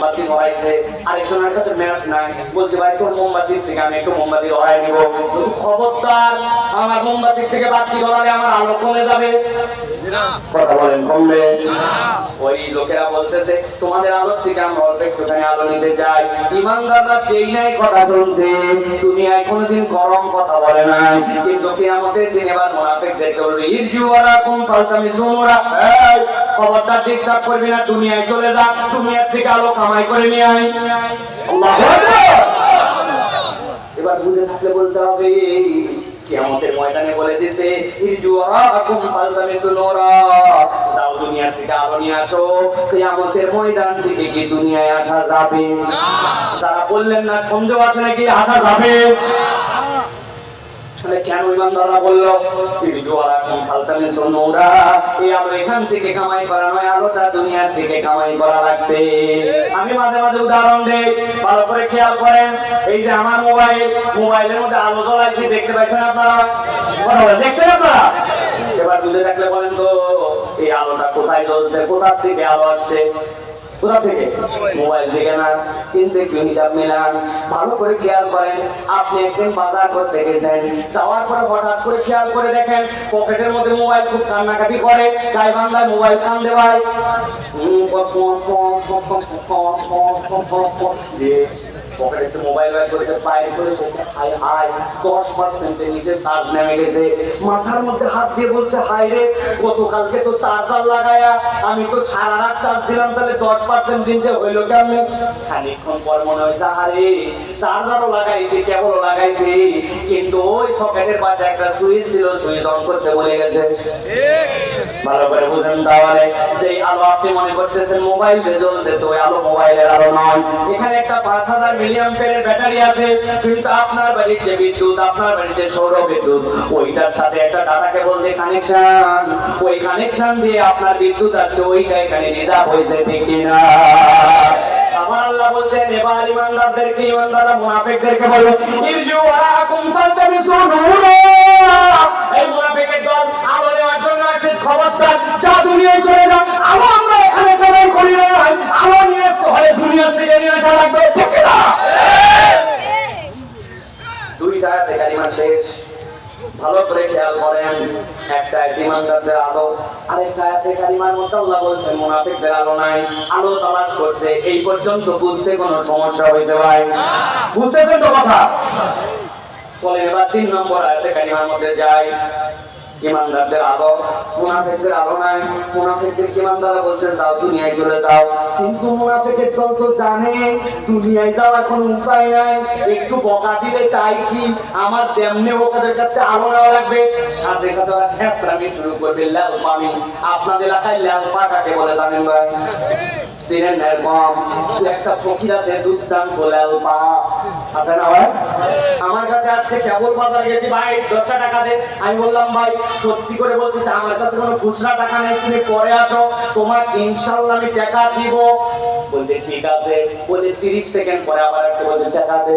মোমবাতি ধরাইছে আরেকজনের কাছে ম্যাচ নাই। বলছে ভাই তোর মোমবাতির থেকে আমি একটু মোমবাতি ধরাই নিব খবরদার আমার মোমবাতির থেকে বাতি ধরালে আমার আলো কমে যাবে। কথা বলেন কমবে? ওই লোকেরা বলতেছে তোমাদের আলোর থেকে আমরা অল্প একটুখানি আলো নিতে চাই। ইমানদাররা যেই নাই কথা শুনছে দুনিয়ায় কোনোদিন গরম কথা বলে নাই। কিন্তু কিয়ামতের দিন এবার মোনাফিকদেরকে বলবে ইরজু ওয়ালা কুম ফালতামি জুমুরা এই খবরদার ডিস্টার্ব করবি না দুনিয়ায় চলে যা দুনিয়ার থেকে আলো কামাই করে নিয়ে আয়। এবার বুঝে থাকলে বলতে হবে কিয়ামতের ময়দানে বলে দিতে ইরজুআকুম ফালতামিসু নূরা। দাও দুনিয়া থেকে আলো নিয়ে আসো। কিয়ামতের ময়দান থেকে কি দুনিয়ায় আসা যাবে? তারা বললেন না সন্দেহ আছে নাকি? আসা যাবে। আমি মাঝে মাঝে ভালো করে খেয়াল করেন, এই যে আমার মোবাইল, মোবাইলের মধ্যে আলো জ্বলাইছি, দেখতে পাচ্ছেন আপনারা? এবার বুঝে থাকলে বলেন তো, এই আলোটা কোথায় জ্বলছে? কোথা থেকে আলো আসছে? কোথা থেকে মোবাইল থেকে না কিন্তু একটু হিসাব মেলান ভালো করে খেয়াল করেন আপনি একদিন বাজার করতে গেছেন যাওয়ার পরে হঠাৎ করে খেয়াল করে দেখেন পকেটের মধ্যে মোবাইল খুব কান্নাকাটি করে তাই বাংলায় মোবাইল কান দেওয়ায় পকেটে একটু মোবাইল করেছে করে হাই হাই দশ পার্সেন্টের নিচে চার্জ নেমে গেছে। মাথার মধ্যে হাত দিয়ে বলছে হাই রে, গতকালকে তো চার্জার লাগায়া আমি তো সারা রাত চার্জ দিলাম, তাহলে দশ পার্সেন্ট দিনতে পর মনে চার্জারও কেবল কিন্তু ওই সকেটের পাশে একটা সুইচ ছিল, সুইচ অন করতে বলে গেছে। ভালো করে বুঝেন তাহলে সেই আলো আপনি মনে করতেছেন, মোবাইল যে জ্বলতেছে ওই আলো মোবাইলের আলো নয়। এখানে একটা পাঁচ হাজার ব্যাটারি আছে, কিন্তু আপনার বাড়ির যে বিদ্যুৎ, আপনার সৌর বিদ্যুৎ, ওইটার সাথে একটা ডাটা কেবল কানেকশন ওই কানেকশন দিয়ে আপনার বিদ্যুৎ আছে ওইটা এখানে রিজার্ভ হয়েছে, ঠিক কিনা? আমার আল্লাহ বলছেন, এবার ইমানদারদেরকে, ইমানদাররা, মুনাফিকদেরকে ফালতামিসু খেয়াল করেন, একটা ইমানদারদের আলো, আরেকটা আছে কালিমার মধ্যে আল্লাহ বলছেন, মুনাফিকদের আলো নাই, আলো তালাশ করছে, এই পর্যন্ত বুঝতে কোনো সমস্যা হয়েছে ভাই? বুঝতেছেন তো কথা? চলে এবার তিন নম্বর আছে কালিমার মধ্যে যাই। ইমানদারদের আলো মুনাফিকদের আলো নাই। মুনাফিকদের ইমানদাররা বলছেন, যাও দুনিয়ায় চলে যাও। কিন্তু মুনাফিকের দল তো জানে, দুনিয়ায় যাওয়ার কোনো উপায় নাই। একটু বকা দিলে তাই কি? আমার তেমনি বোকাদের কাছে আলো নেওয়া লাগবে। সাথে সাথে ওরা শেষরামি শুরু করবে, লাল পানি আপনাদের এলাকায় লাল পা কাকে বলে জানেন ভাই। চিনেন এরকম একটা ফকির আছে দুর্দান্ত লাল পা। আছে না ভাই? আমার কাছে আসছে, কেবল বাজার গেছি, ভাই, দশটা টাকা দে। আমি বললাম, ভাই, সত্যি করে বলতেছি, আমার কাছে কোনো খুচরা টাকা নেই, তুমি পরে আছো তোমার ইনশাল্লাহ আমি টাকা দিব। বলতে ঠিক আছে। বলে তিরিশ সেকেন্ড পরে আবার একটা বলছে, টাকা দে।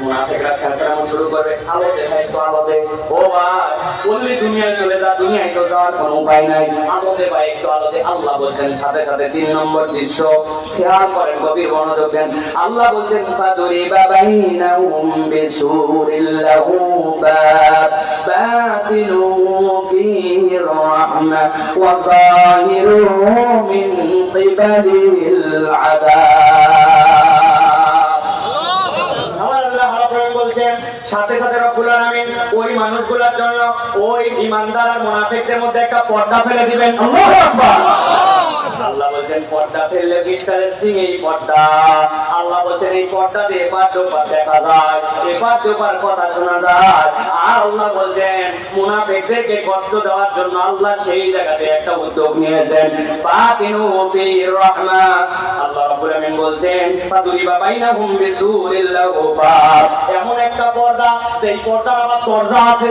মুনাফিকরা চলে যা, দুনিয়ায় তো যাওয়ার কোনো উপায় নাই। আলো দে একটু আলো আল্লাহ বলছেন, সাথে সাথে তিন নম্বর দৃশ্য। খেয়াল করেন, গভীর মনোযোগ দেন। আল্লাহ বলছেন, ফাদুরি বাবাইনাহুম বিসুরিল্লাহু বাব বাতিনুহু ফীহি রাহমা, ওয়া সাথে সাথে রব্বুল আলামিন ওই মানুষগুলোর জন্য ওই ইমানদার মুনাফিকদের মধ্যে একটা পর্দা ফেলে দিবেন। আকবার। আল্লাহ বলছেন, পর্দা ফেললে ইন্টারেস্টিং এই পর্দা। আল্লাহ বলছেন, এই পর্দা দিয়ে এপার দোপার দেখা যায়, এপার দোপার কথা শোনা যায়। আর আল্লাহ বলছেন, মুনাফিকদেরকে কষ্ট দেওয়ার জন্য আল্লাহ সেই জায়গাতে একটা উদ্যোগ নিয়েছেন। বাতিনু ফির রাহমা আল্লাহ রাব্বুল আমিন বলছেন ফাদুরি বাইনাহুম বিসুরিল্লাহু এমন একটা পর্দা সেই পর্দার আবার পর্দা আছে।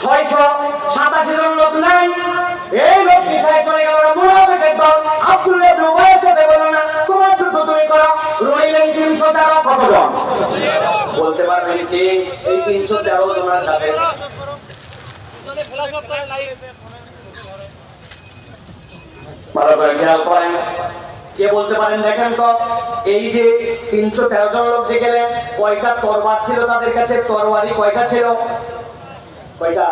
ছয়শো সাতাশি জন লোক নাই। এই লোক পিছায় চলে গেল মুনাফিকের দল। আব্দুল্লাহ ইবনে উবাইয়ের সাথে বলো না, তোমার যুদ্ধ তুমি করো। রইলেন তিনশো তেরো কতজন বলতে পারবেন কি, এই তিনশো তেরো জনের সাথে ভালো করে খেয়াল করেন। কে বলতে পারেন দেখেন তো, এই যে তিনশো তেরো জন লোক যে গেলেন, কয়টা তরবার ছিল তাদের কাছে? তরবারি কয়টা ছিল? কয়টা?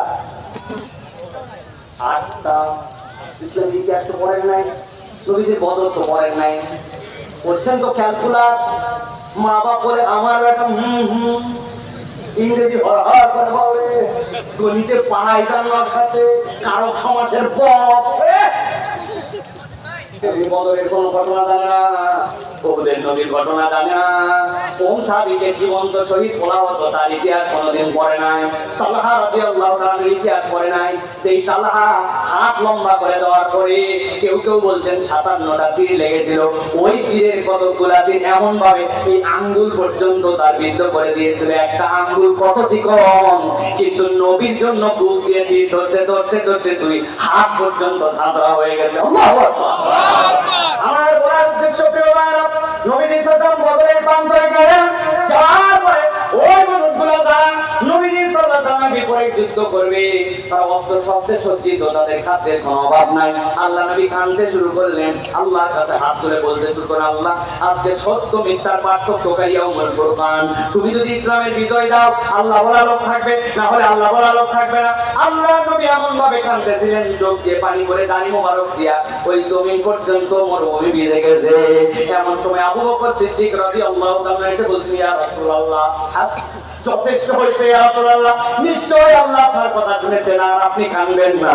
আটটা। ইসলাম ইতিহাস তো পড়েন নাই? নবীজির বদল তো পড়েন নাই। করছেন তো ক্যালকুলার মা বাপ বলে, আমার একটা হুম হুম। ইংরেজি হর হর করে বলে গণিতের পাড়াই জানার সাথে কারক সমাজের তুমি বদরের কোন ঘটনা জানে না। ওদের ঘটনা জানে না। কোন সাবিকে জীবন্ত শহীদ বলা হতো তার ইতিহাস কোনোদিন পড়ে নাই। ইতিহাস পড়ে নাই। সেই হাত লম্বা করে দেওয়ার পরে কেউ কেউ বলছেন সাতান্নটা তীর লেগেছিল। ওই তীরের কতগুলা তীর এমন ভাবে এই আঙ্গুল পর্যন্ত তার বিদ্ধ করে দিয়েছিল। একটা আঙ্গুল কত চিকন কিন্তু নবীর জন্য বুক দিয়ে তীর ধরতে ধরতে ধরতে তুই হাত পর্যন্ত সাঁতরা হয়ে গেছে। আল্লাহু আকবার। আমার বদরের প্রান্তরে বিপরীত যুদ্ধ করবে, তারা অস্ত্র শস্ত্রে সজ্জিত, তাদের খাদ্যের কোনো অভাব নাই। আল্লাহ নবী কানতে শুরু করলেন। আল্লাহর কাছে হাত তুলে বলতে শুরু করে আল্লাহ, আজকে সত্য মিথ্যার পার্থক্য কারিয়া উমর ফুরকান তুমি যদি ইসলামের বিজয় দাও, আল্লাহ বলা লোক থাকবে, না হলে আল্লাহ বলা লোক থাকবে না। আল্লাহ নবী এমন ভাবে কানতেছিলেন চোখ দিয়ে পানি করে দানি মোবারক দিয়া ওই জমিন পর্যন্ত মরুভূমি ভিজে গেছে। এমন সময় আবু বকর সিদ্দিক রাদিয়াল্লাহু তাআলা এসে বলছেন ইয়া রাসূলুল্লাহ যথেষ্ট হয়েছে রাসূলুল্লাহ নিশ্চয়ই আল্লাহ আপনার কথা শুনেছেন আর আপনি কানবেন না।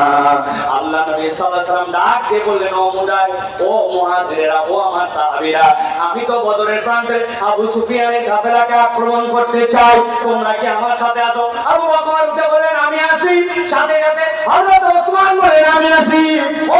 আল্লাহ নবী সাল্লাম ডাক দিয়ে বললেন, ও মুজাহিদ, ও মুহাজিরেরা, ও আমার সাহাবীরা, আমি তো বদরের প্রান্তে আবু সুফিয়ানের কাফেলাকে আক্রমণ করতে চাই। তোমরা কি আমার সাথে আছো? আবু বকর বলেন আমি আছি। সাথে সাথে হযরত ওসমান বলেন, আমি আছি। ও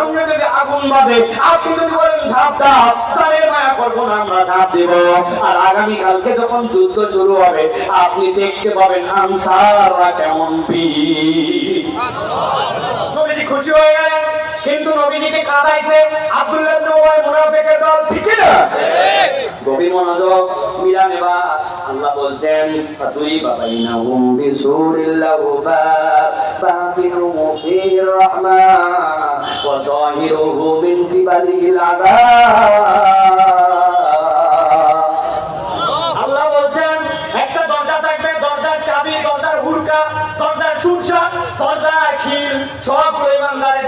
সামনে যদি আগুন বাঁধে, আপনি যদি বলেন, ঝাঁপ দাও তাদের মায়া করব না, আমরা ঝাঁপ দেব। আর আগামীকালকে যখন যুদ্ধ শুরু হবে, আপনি দেখতে পাবেন আনসাররা কেমন বীর খুশি হয়ে গেলেন, কিন্তু নবীজিকে কাঁদাইছে আব্দুল্লাহ মুনাফেকের দল, ঠিক না? গভীর মনোযোগ, মিলা নেবা আল্লাহ বলছেন, ফাতুই বাবাইনাহুম বিসুরিল্লাহু বাতিনুহু ফিহির রাহমা ওয়া যাহিরুহু মিন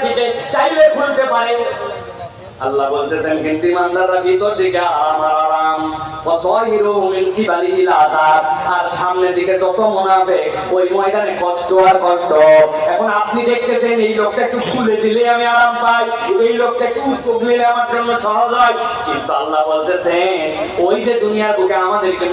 দিকে চাইলে খুলতে পারে। আল্লাহ বলতেছেন, কিন্তু ইমানদাররা ভিতর দিকে আরাম আর আরাম ওয়াসাহিরুহু মিন কিবালিহিল আযাব। আর সামনে দিকে যত মুনাফিক ওই ময়দানে কষ্ট আর কষ্ট। এখন আপনি দেখতেছেন এই লোকটা একটু খুলে দিলে আমি আরাম পাই। এই লোকটা একটু নিলে আমার জন্য সহজ হয়। কিন্তু আল্লাহ বলতেছেন, ওই যে দুনিয়ার বুকে আমাদেরকে